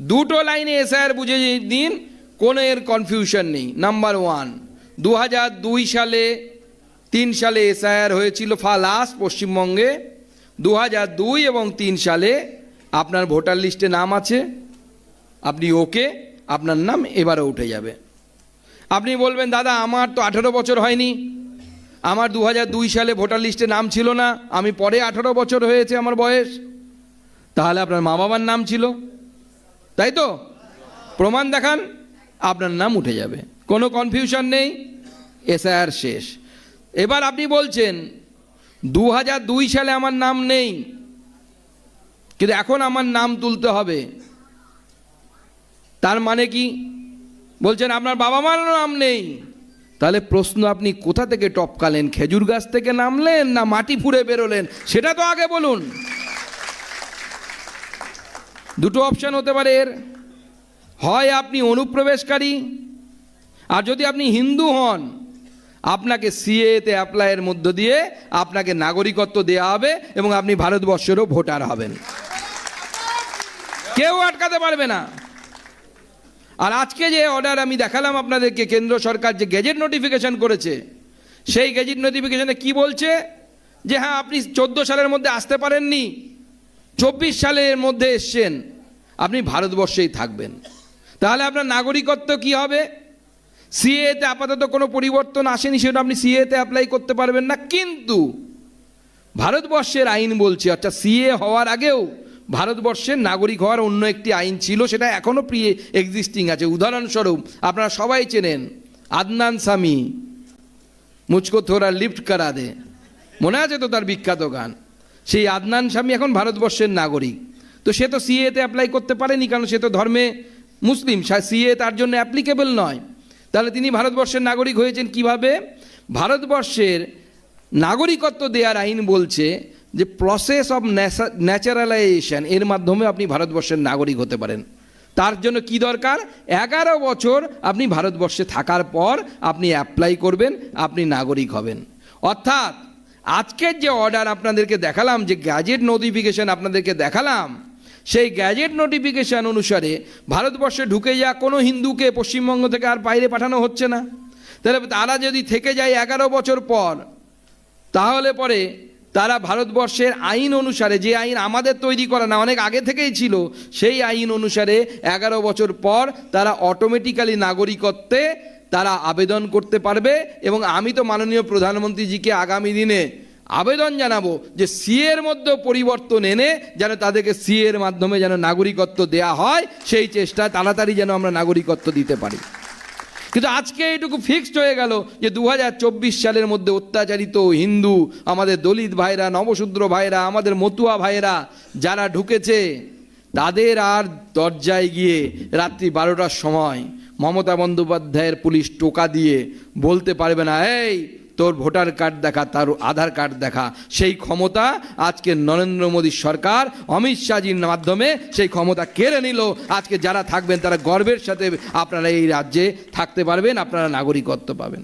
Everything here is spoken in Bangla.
দুটো লাইনে এসআইআর বুঝে দিন কোনো এর কনফিউশন নেই। নাম্বার ওয়ান দু দুই সালে, তিন সালে এসআইআর হয়েছিল ফা লাস্ট পশ্চিমবঙ্গে। দু দুই এবং তিন সালে আপনার ভোটার লিস্টে নাম আছে। আপনি ওকে আপনার নাম এবারে উঠে যাবে। আপনি বলবেন, দাদা, আমার তো আঠেরো বছর হয়নি। আমার দু দুই সালে ভোটার লিস্টে নাম ছিল না। আমি পরে আঠেরো বছর হয়েছে আমার বয়স। তাহলে আপনার মা বাবার নাম ছিল। তাই তো? প্রমাণ দেখান, আপনার নাম উঠে যাবে। কোনো কনফিউশন নেই এসআইআর শেষ। এবার আপনি বলছেন দু দুই সালে আমার নাম নেই, কিন্তু এখন আমার নাম তুলতে হবে। তার মানে কি? বলছেন, আপনার বাবা মার নাম নেই। তাহলে প্রশ্ন, আপনি কোথা থেকে টপকালেন? খেজুর গাছ থেকে নামলেন না মাটি ফুঁড়ে বেরোলেন? সেটা তো আগে বলুন। দুটো অপশান হতে পারে এর। হয় আপনি অনুপ্রবেশকারী, আর যদি আপনি হিন্দু হন, আপনাকে সিএতে অ্যাপ্লাইয়ের মধ্য দিয়ে আপনাকে নাগরিকত্ব দেওয়া হবে এবং আপনি ভারতবর্ষেরও ভোটার হবেন। কেউ আটকাতে পারবে না। আর আজকে যে অর্ডার আমি দেখালাম আপনাদেরকে, কেন্দ্র সরকার যে গেজেট নোটিফিকেশন করেছে, সেই গেজেট নোটিফিকেশনে কি বলছে? যে হ্যাঁ আপনি চোদ্দ সালের মধ্যে আসতে পারেননি, চব্বিশ সালের মধ্যে এসছেন। আপনি ভারতবর্ষেই থাকবেন। তাহলে আপনার নাগরিকত্ব কি হবে? সিএতে আপাতত কোনো পরিবর্তন আসেনি, সেটা আপনি সিএতে অ্যাপ্লাই করতে পারবেন না। কিন্তু ভারতবর্ষের আইন বলছে, অর্থাৎ সিএ হওয়ার আগেও ভারতবর্ষের নাগরিক হওয়ার অন্য একটি আইন ছিল, সেটা এখনও প্রি এক্সিস্টিং আছে। উদাহরণস্বরূপ, আপনারা সবাই চেনেন আদনান স্বামী মুচকো থোড়া লিফট করা দে। মনে আছে তো তার বিখ্যাত গান? সেই আদনান স্বামী এখন ভারতবর্ষের নাগরিক। তো সে তো সিএতে অ্যাপ্লাই করতে পারেনি, কারণ সে তো ধর্মে মুসলিম। সিএ তার জন্য অ্যাপ্লিকেবল নয়। তাহলে তিনি ভারতবর্ষের নাগরিক হয়েছেন কীভাবে? ভারতবর্ষের নাগরিকত্ব দেওয়ার আইন বলছে যে প্রসেস অফ ন্যাচারালাইজেশন এর মাধ্যমে আপনি ভারতবর্ষের নাগরিক হতে পারেন। তার জন্য কি দরকার? এগারো বছর আপনি ভারতবর্ষে থাকার পর আপনি অ্যাপ্লাই করবেন, আপনি নাগরিক হবেন। অর্থাৎ আজকের যে অর্ডার আপনাদেরকে দেখালাম, যে গ্যাজেট নোটিফিকেশন আপনাদেরকে দেখালাম সেই গ্যাজেট নোটিফিকেশন অনুসারে ভারতবর্ষে ঢুকে যাওয়া কোনো হিন্দুকে পশ্চিমবঙ্গ থেকে আর বাইরে পাঠানো হচ্ছে না। তাহলে তারা যদি থেকে যায় এগারো বছর পর, তাহলে পরে তারা ভারতবর্ষের আইন অনুসারে, যে আইন আমাদের তৈরি করা না, অনেক আগে থেকেই ছিল, সেই আইন অনুসারে এগারো বছর পর তারা অটোমেটিক্যালি নাগরিকত্বে তারা আবেদন করতে পারবে। এবং আমি তো মাননীয় প্রধানমন্ত্রীজিকে আগামী দিনে আবেদন জানাব যে সিএর মধ্যে পরিবর্তন এনে যেন তাদেরকে সিএর মাধ্যমে যেন নাগরিকত্ব দেয়া হয়, সেই চেষ্টা তাড়াতাড়ি যেন আমরা নাগরিকত্ব দিতে পারি। কিন্তু আজকে এটুকু ফিক্সড হয়ে গেল যে দু হাজার চব্বিশ সালের মধ্যে অত্যাচারিত হিন্দু, আমাদের দলিত ভাইরা, নবশূদ্র ভাইরা, আমাদের মতুয়া ভাইরা যারা ঢুকেছে, তাদের আর দরজায় গিয়ে রাত্রি বারোটার সময় মমতা বন্দ্যোপাধ্যায়ের পুলিশ টোকা দিয়ে বলতে পারবে না, এই তোর ভোটার কার্ড দেখা, তার আধার কার্ড দেখা। সেই ক্ষমতা আজকে নরেন্দ্র মোদী সরকার অমিত শাহজির মাধ্যমে সেই ক্ষমতা কেড়ে নিল। আজকে যারা থাকবেন, তারা গর্বের সাথে আপনারা এই রাজ্যে থাকতে পারবেন, আপনারা নাগরিকত্ব পাবেন।